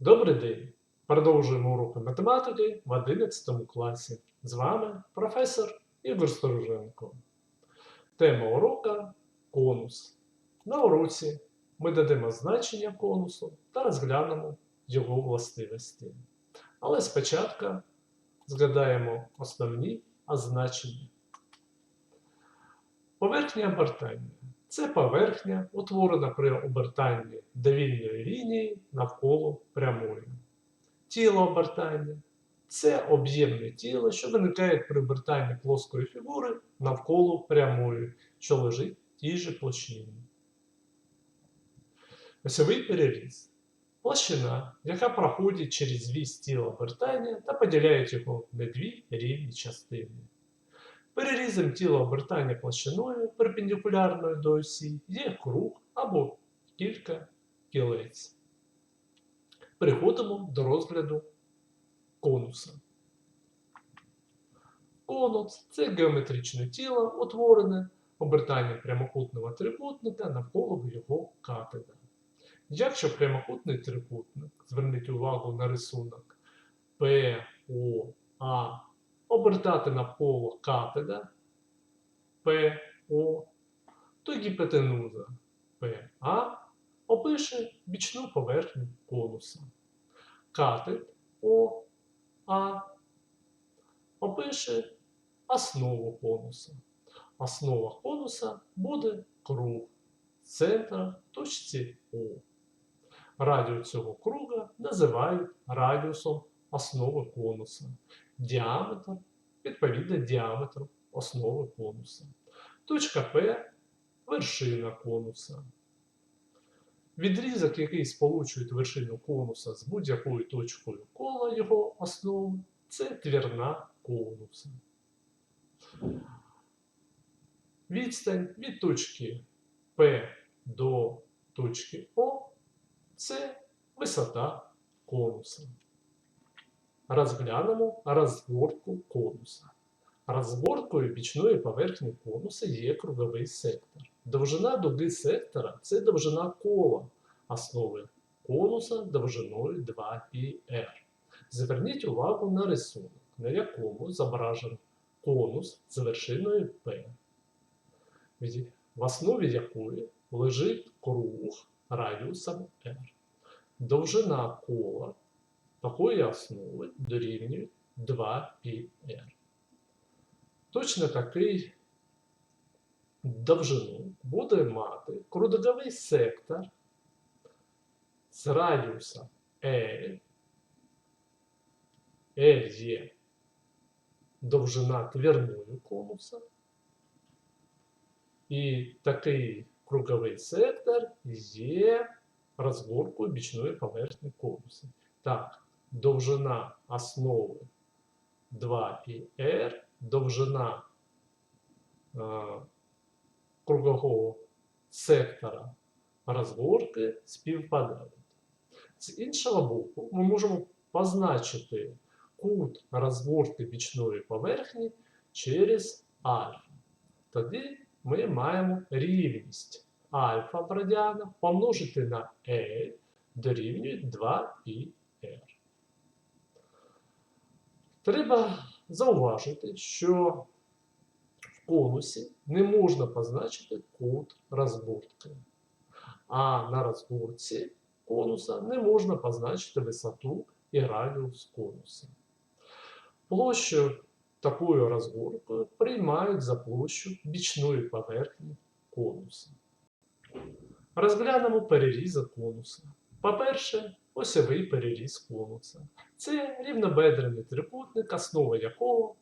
Добрий день! Продовжуємо уроки математики в 11 класі. З вами професор Ігор Стороженко. Тема урока конус. На уроці ми дадемо значення конусу та розглянемо його властивості. Але спочатку згадаємо основні означення. Поверхня обертання це поверхня, утворена при обертанні довільної лінії навколо прямої. Тіло обертання це об'ємне тіло, що виникає при обертанні плоскої фігури навколо прямої, що лежить в тій же площині. Осьовий переріз площина, яка проходить через вісь тіла обертання та поділяє його на дві рівні частини. Перерізом тіла обертання площиною перпендикулярною до осі є круг або кілька кілець. Переходимо до розгляду конуса. Конус це геометричне тіло, утворене обертанням прямокутного трикутника навколо його катеда. Якщо прямокутний трикутник, зверніть увагу на рисунок ПОА обертати навколо катеда ПО, то гіпотенуза ПА опише бічну поверхню конуса. Катет ОА опише основу конуса. Основа конуса буде круг центра точці О. Радіус цього круга називають радіусом основи конуса діаметр відповідно діаметру основи конуса. Точка П вершина конуса. Відрізок, який сполучує вершину конуса з будь-якою точкою кола його основи, це твірна конуса. Відстань від точки П до точки О це висота конуса розглянемо розгортку конуса. Розгорткою бічної поверхні конуса є круговий сектор. Довжина дуги сектора це довжина кола основи конуса довжиною 2πr. Зверніть увагу на рисунок, на якому зображений конус з вершиною P, в основі якої лежить круг радіусом R. Довжина кола такої основи дорівнює 2πr. Точно такий довжину буде мати крудовий сектор з радіуса L. L є довжина твірної конуса. І такий круговий сектор є розгоркою бічної поверхні конуса. Так, довжина основи 2πr, довжина е, кругового сектора розгорки співпадають. З іншого боку, ми можемо позначити кут розгортки бічної поверхні через альфа. Тоді ми маємо рівність альфа брадіана помножити на L дорівнює 2πr. Треба зауважити, що в конусі не можна позначити кут розгортки, а на розгортці конуса не можна позначити висоту і радіус конуса. Площу такою розгоркою приймають за площу бічної поверхні конуса. Розглянемо перерізок конуса. По-перше, осьовий переріз конуса. Це рівнобедрений трикутник, основа якого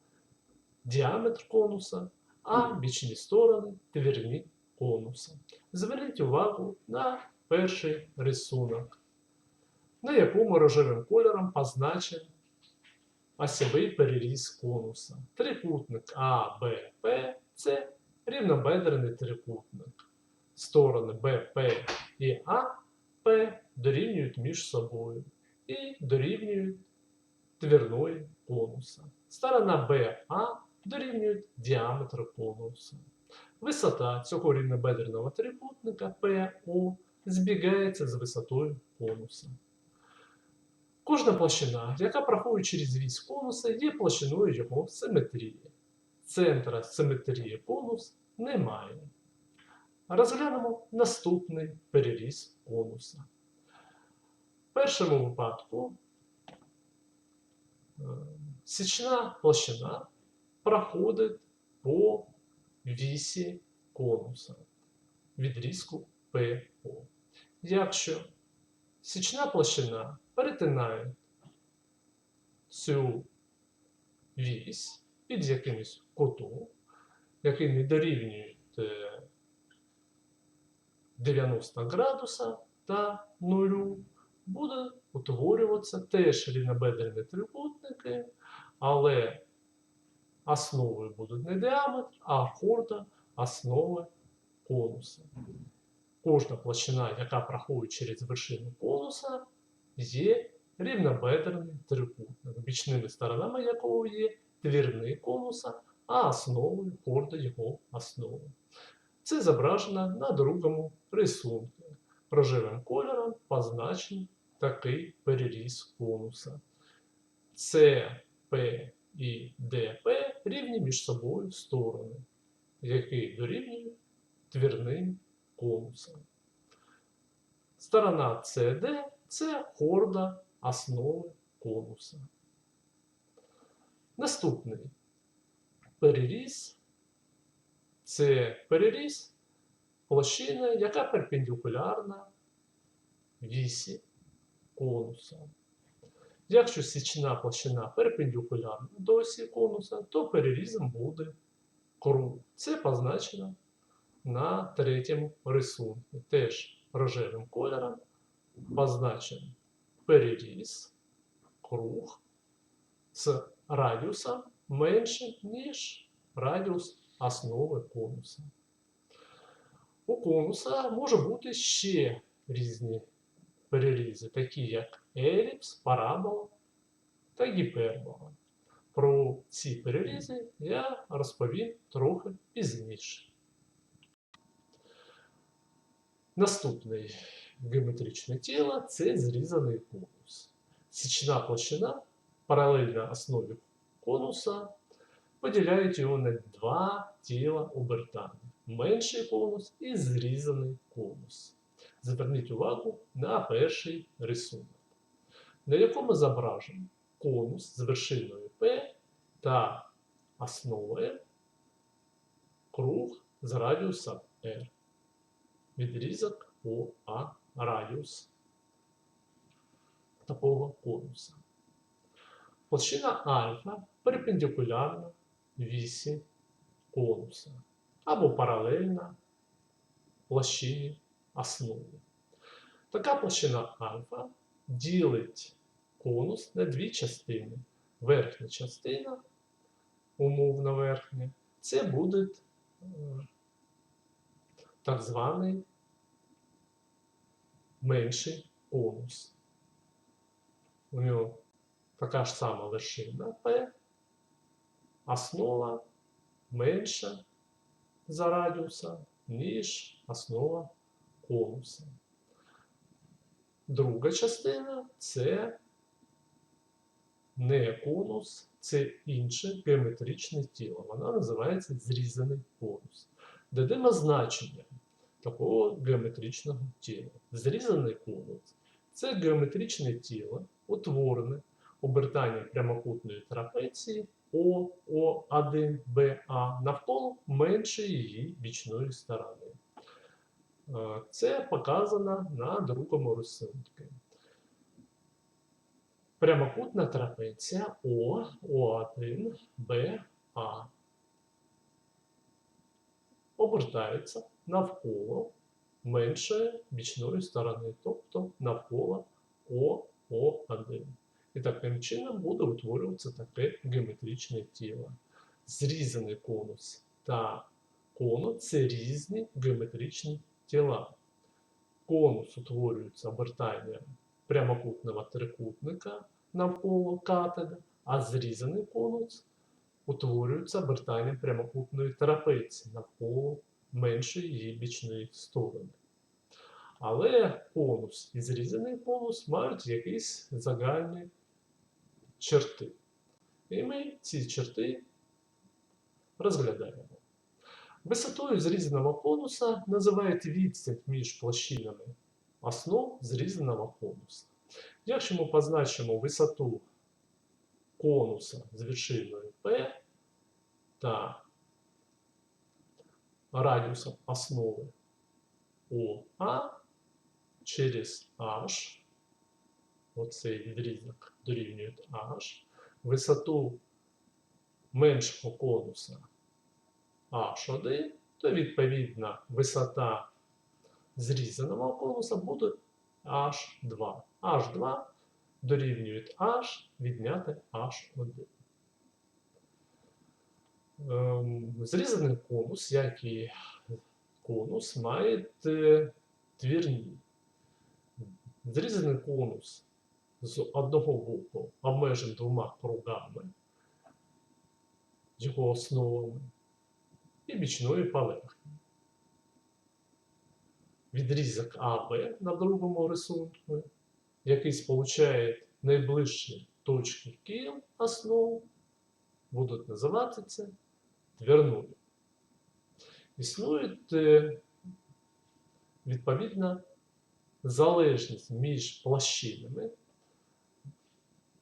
діаметр конуса, а бічні сторони твірні конуса. Зверніть увагу на перший рисунок, на якому рожевим кольором позначений осьовий переріз конуса. Трикутник А, Б, П це рівнобедрений трикутник. Сторони Б, П і А П дорівнюють між собою і дорівнюють твірної конуса. Сторона БА дорівнює діаметру конуса. Висота цього рівнобедреного трикутника ПО збігається з висотою конуса. Кожна площина, яка проходить через вісь конуса, є площиною його симетрії. Центра симетрії конус немає. Розглянемо наступний переріз конуса. Першому випадку е, січна площина проходить по вісі конуса відрізку ПО. Якщо січна площина перетинає цю вісь під якимось кутом, який не дорівнює е, 90 градуса та нулю, буде утворюватися теж рівнобедрені трикутники, але основою будуть не діаметр, а хорда основи конуса. Кожна площина, яка проходить через вершину конуса, є рівнобедрений трикутник, бічними сторонами якого є твірний конуса, а основою хорда його основи. Це зображено на другому рисунку. Рожевим кольором позначений такий переріз конуса. С, П і ДП рівні між собою сторони, які дорівнюють твірним конусам. Сторона CD це хорда основи конуса. Наступний переріз це переріз площини, яка перпендикулярна вісі конуса. Якщо січна площина перпендикулярна до осі конуса, то перерізом буде круг. Це позначено на третьому рисунку. Теж рожевим кольором позначений переріз, круг з радіусом менше, ніж радіус основи конуса. У конуса може бути ще різні перерізи, такі як еліпс, парабола та гіпербола. Про ці перерізи я розповім трохи пізніше. Наступне геометричне тіло це зрізаний конус. Січна площина паралельна основі конуса поділяють його на два тіла обертання. Менший конус і зрізаний конус. Зверніть увагу на перший рисунок, на якому зображено конус з вершиною P та основою круг з радіусом R. Відрізок ОА радіус такого конуса. Площина альфа перпендикулярна вісі конуса або паралельна площині основи. Така площина альфа ділить конус на дві частини. Верхня частина, умовно верхня, це буде е, так званий менший конус. У нього така ж сама вершина P, основа менша за радіуса, ніж основа конуса. Друга частина це не конус, це інше геометричне тіло. Вона називається зрізаний конус. Дадимо значення такого геометричного тіла. Зрізаний конус це геометричне тіло, утворене обертанням прямокутної трапеції ОО1БА навколо меншої її бічної сторони. Е, Це показано на другому рисунку. Прямокутна трапеція О, О1, Б, А. Обертається навколо меншої бічної сторони, тобто навколо ОО1. І таким чином буде утворюватися таке геометричне тіло. Зрізаний конус та конус це різні геометричні. Конус утворюється обертанням прямокутного трикутника навколо катеда, а зрізаний конус утворюється обертанням прямокутної трапеції навколо меншої її бічної сторони. Але конус і зрізаний конус мають якісь загальні черти. І ми ці черти розглядаємо. Висотою зрізаного конуса називають відстань між площинами основ зрізаного конуса. Якщо ми позначимо висоту конуса з вершиною P та радіусом основи ОА через H, оцей відрізок дорівнює H, висоту меншого конуса H1, то відповідно висота зрізаного конуса буде H2. H2 дорівнює H відняти H1. Ем, Зрізаний конус, як і конус, має твірні. Зрізаний конус з одного боку обмежений двома кругами, його основами і бічною поверхнею. Відрізок АБ на другому рисунку, який сполучає найближчі точки кіл основ, будуть називати це твірною. Існує відповідна залежність між площинами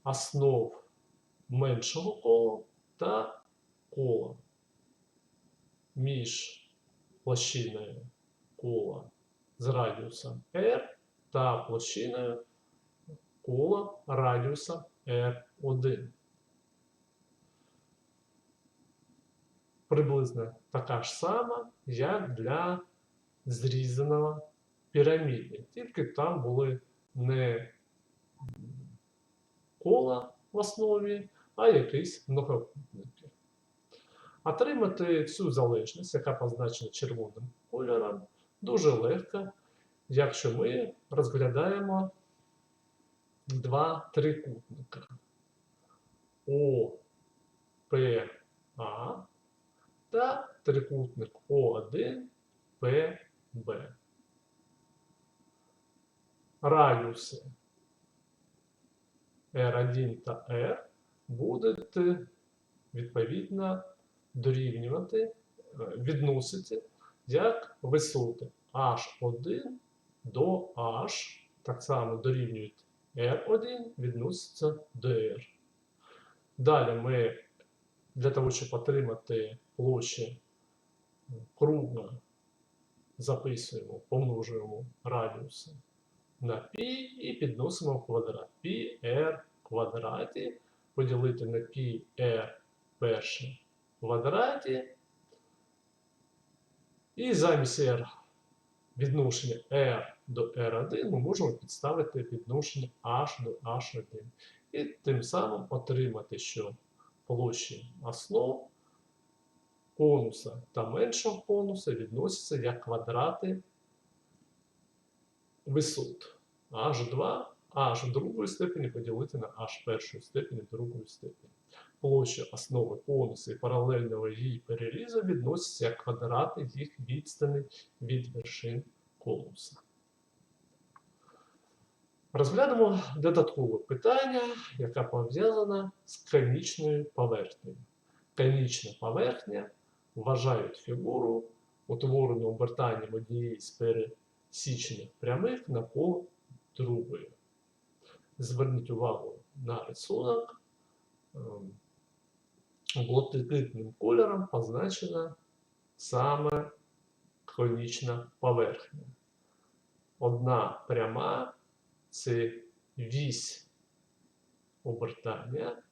основ меншого кола та кола між площиною кола з радіусом R та площиною кола радіусом R1. Приблизно така ж сама, як для зрізаного піраміди. Тільки там були не кола в основі, а многокутники. Отримати цю залежність, яка позначена червоним кольором, дуже легко, якщо ми розглядаємо два трикутника ОПА та трикутник О1 ПБ. Радіуси R1 та R будуть відповідно дорівнювати, е, відносити як висоти H1 до H, так само дорівнюють R1, відноситься до R. Далі ми для того, щоб отримати площі круга, записуємо, помножуємо радіуси на π і підносимо в квадрат. πr в квадраті поділити на πr перше в квадраті. І замість r відношення r до r1 ми можемо підставити відношення h до h1. І тим самим отримати, що площі основ конуса та меншого конуса відносяться як квадрати висот h2, h другої степені поділити на h першої степені другої степені. Площа основи конуса і паралельного її перерізу відносяться як квадрати їх відстані від вершин конуса. Розглянемо додаткове питання, яке пов'язане з конічною поверхнею. Конічна поверхня вважають фігуру, утворену обертанням однієї з пересічених прямих навколо другої. Зверніть увагу на рисунок. Блакитним кольором позначена саме конічна поверхня. Одна пряма це вісь обертання,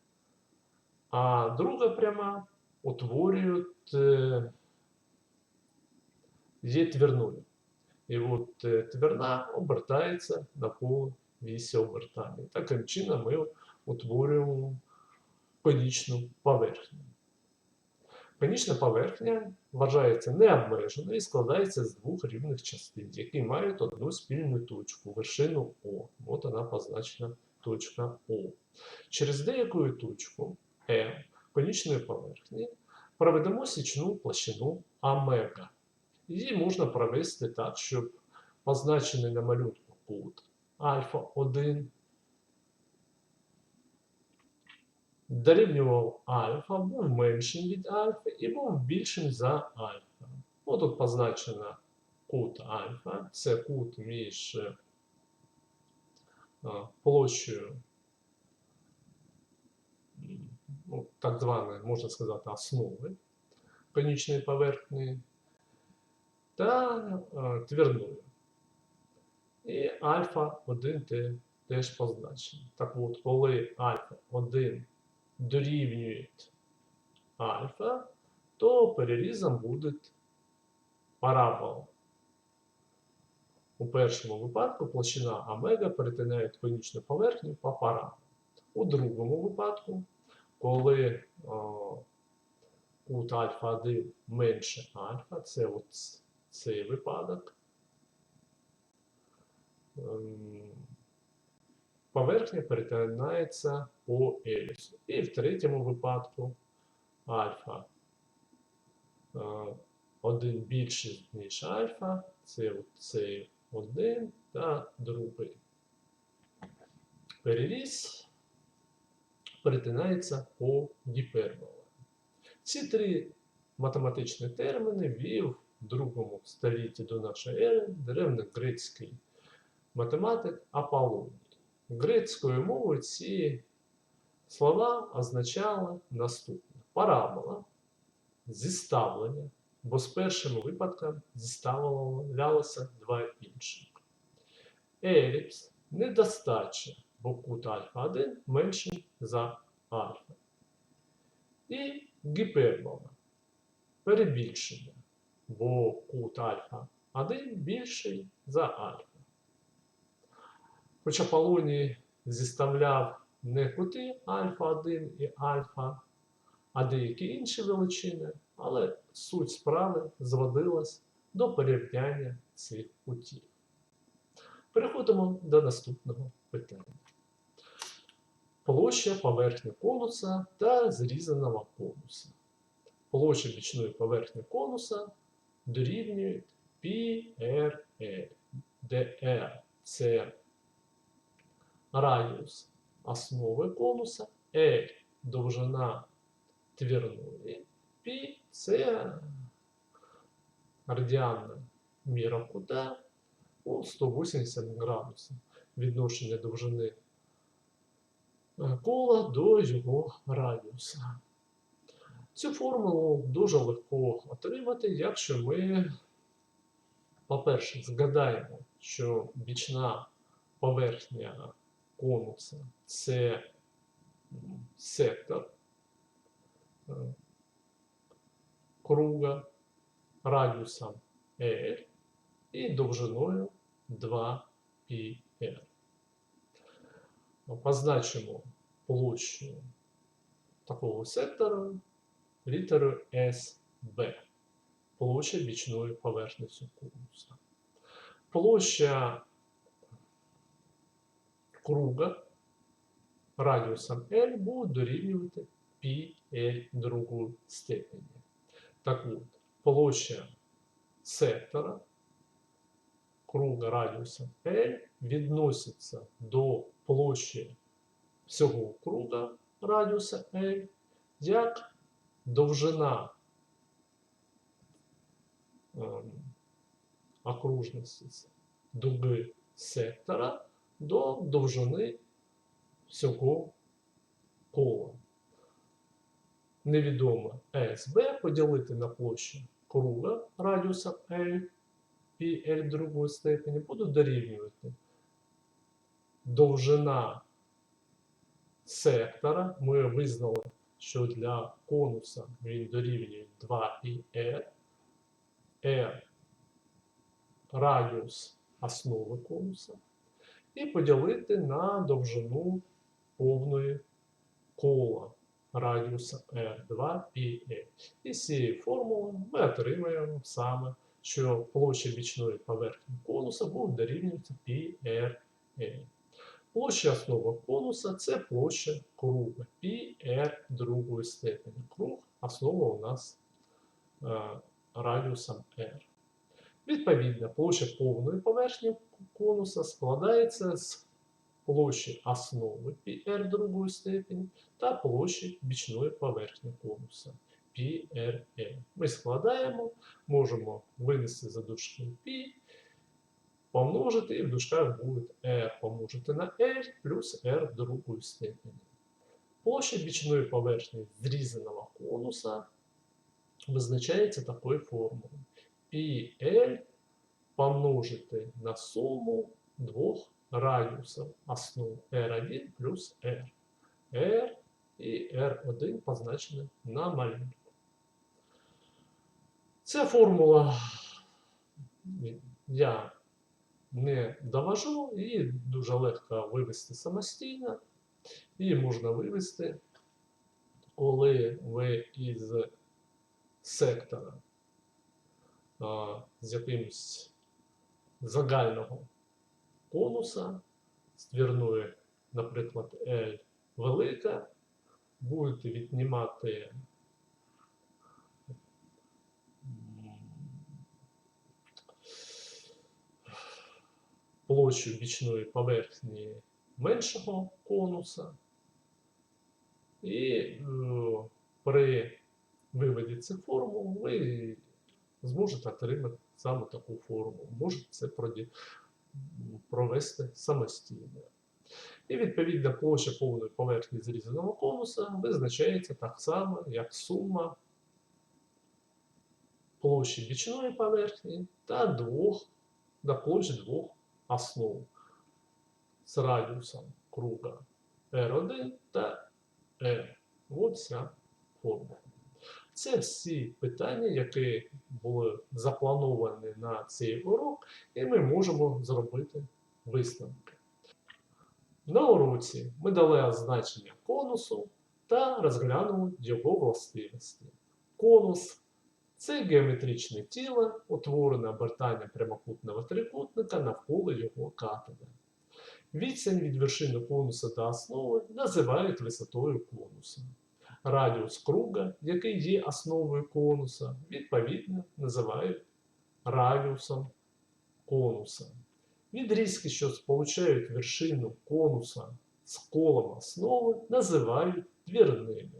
а друга пряма утворюють е, є твірною. І от е, твірна обертається навколо вісі обертання. Таким чином ми утворюємо конічну поверхню. Конічна поверхня вважається необмеженою і складається з двох рівних частин, які мають одну спільну точку, вершину О. От вона позначена точка О. Через деяку точку Е конічної поверхні проведемо січну площину омега. Її можна провести так, щоб позначений на малюнку кут альфа 1 дорівнював альфа, був меншим від альфа і був більшим за альфа. Отут позначена кут альфа. Це кут між е, площею, ну, так званої, можна сказати, основи конічної поверхні та е, твірною. І альфа 1 теж позначено. Так от, коли альфа 1 дорівнює альфа, то перерізом буде парабола. У першому випадку площина омега перетинає конічну поверхню по параболі. У другому випадку, коли о, кут альфа 1 менше альфа, це от цей випадок, ем, поверхня перетинається по еліпсу. І в третьому випадку альфа е, один більший, ніж альфа, це цей один та другий. Переріз перетинається по гіперболі. Ці три математичні терміни ввів в другому столітті до нашої ери древньогрецький математик Аполлоній. Грецькою мовою ці слова означали наступне: парабола, зіставлення, бо з першим випадком зіставлялося два інших. Еліпс недостача, бо кут альфа 1 менший за альфа. І гіпербола перебільшення, бо кут альфа 1 більший за альфа. Хоча Аполлоній зіставляв не кути альфа 1 і альфа, а деякі інші величини, але суть справи зводилась до порівняння цих кутів. Переходимо до наступного питання. Площа поверхні конуса та зрізаного конуса. Площа бічної поверхні конуса дорівнює PRL, де R – це радіус основи конуса, L – довжина твірної, π – це радіанна міра кута у 180 градусів відношення довжини е, кола до його радіуса. Цю формулу дуже легко отримати, якщо ми, по-перше, згадаємо, що бічна поверхня конуса це сектор е, круга радіусом L і довжиною 2πr. Позначимо площу такого сектора літерою SB. Площа бічної поверхні конуса. Площа круга радіусом L буде дорівнювати πl другої степені. Так от, площа сектора круга радіусом L відноситься до площі всього круга радіуса L як довжина ем, окружності дуги сектора до довжини всього кола. Невідоме СБ поділити на площу круга радіуса L і L другої степені буде дорівнювати довжина сектора. Ми визнали, що для конуса він дорівнює 2πr, R радіус основи конуса і поділити на довжину повної кола радіуса R2πl. І з цієї формули ми отримаємо саме, що площа бічної поверхні конуса буде дорівнювати πrl. Площа основи конуса це площа круга πr другої степені. Круг основа у нас е, радіусом r. Відповідно, площа повної поверхні конуса складається з площі основи πr другої степені та площі бічної поверхні конуса πrl. Ми складаємо, можемо винести за дужки π, помножити, і в дужках буде r помножити на l плюс r другої степені. Площа бічної поверхні зрізаного конуса визначається такою формулою. πl помножити на суму двох радіусів основ R1 плюс R. R і R1 позначені на малюнку. Ця формула я не довожу, її дуже легко вивести самостійно. Її можна вивести, коли ви із сектора з якимось загального конуса з твірною, наприклад, L велика, будете віднімати площу бічної поверхні меншого конуса. І е, при виводі цих формул ви зможете отримати саме таку формулу. Можете це провести самостійно. І відповідна площа повної поверхні зрізаного конуса визначається так само, як сума площі бічної поверхні та двох, та площі двох основ з радіусом круга R1 та R. Ось ця формула. Це всі питання, які були заплановані на цей урок, і ми можемо зробити висновки. На уроці ми дали означення конусу та розглянули його властивості. Конус це геометричне тіло, утворене обертанням прямокутного трикутника навколо його катеда. Відстань від вершини конуса до основи називають висотою конуса. Радіус круга, який є основою конуса, відповідно називають радіусом конуса. Відрізки, що сполучають вершину конуса з колом основи, називають двірними.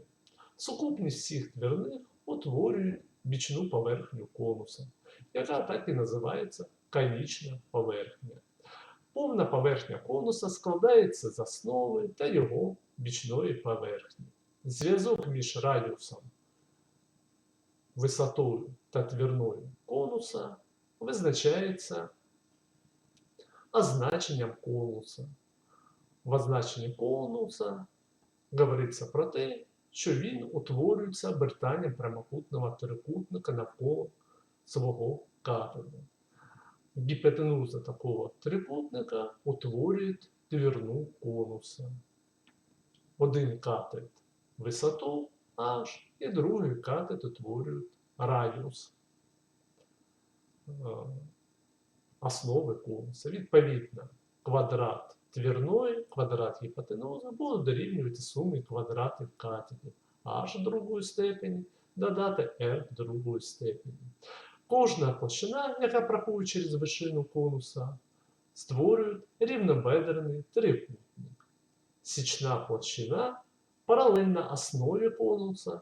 Сукупність всіх двірних утворюють бічну поверхню конуса, яка так і називається конічна поверхня. Повна поверхня конуса складається з основи та його бічної поверхні. Зв'язок між радіусом, висотою та твірною конуса визначається означенням конуса. В означенні конуса говориться про те, що він утворюється обертанням прямокутного трикутника навколо свого катеду. Гіпотенуза такого трикутника утворює твірну конуса. Один катет висоту h і другий катет утворюють радіус е, основи конуса. Відповідно, квадрат твірної, квадрат гіпотенузи будуть дорівнювати сумі квадратів катетів h другої степені додати r другої степені. Кожна площина, яка проходить через вершину конуса, створює рівнобедрений трикутник. Січна площина паралельно основі конуса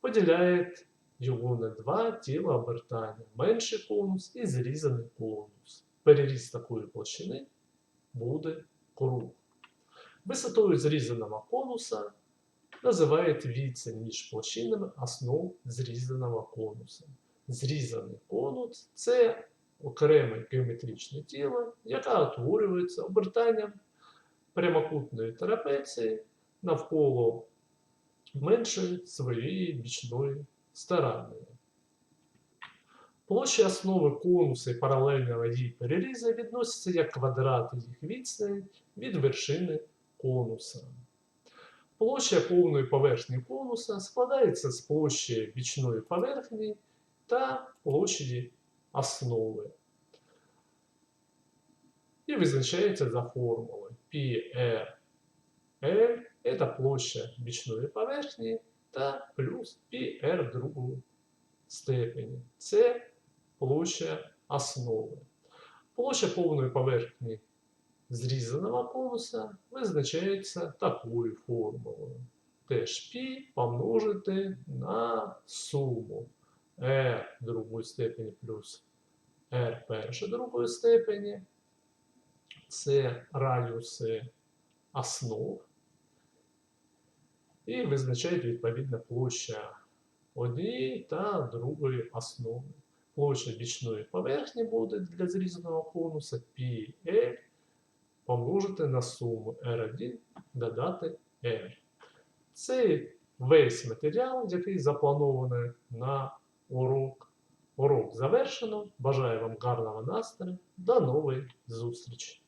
поділяє його на два тіла обертання, менший конус і зрізаний конус. Переріз такої площини буде круг. Висотою зрізаного конуса називають відстань між площинами основ зрізаного конуса. Зрізаний конус це окреме геометричне тіло, яке утворюється обертанням прямокутної трапеції навколо меншої своєї бічної сторони. Площа основи конуса і паралельного її переріза відносяться як квадрати їх відстані від вершини конуса. Площа повної поверхні конуса складається з площі бічної поверхні та площаді основи. І визначається за формулою PRL – это площа бічної поверхні та плюс PR другої степені. Це площа основи. Площа повної поверхні зрізаного конуса визначається такою формулою. Теж π помножити на суму r другої степені плюс r першої другої степені. Це радіуси основ. І визначають відповідна площа однієї та другої основи. Площа бічної поверхні буде для зрізаного конуса πl помножити на суму R1 додати R. Це весь матеріал, який запланований на урок. Урок завершено. Бажаю вам гарного настрою. До нової зустрічі!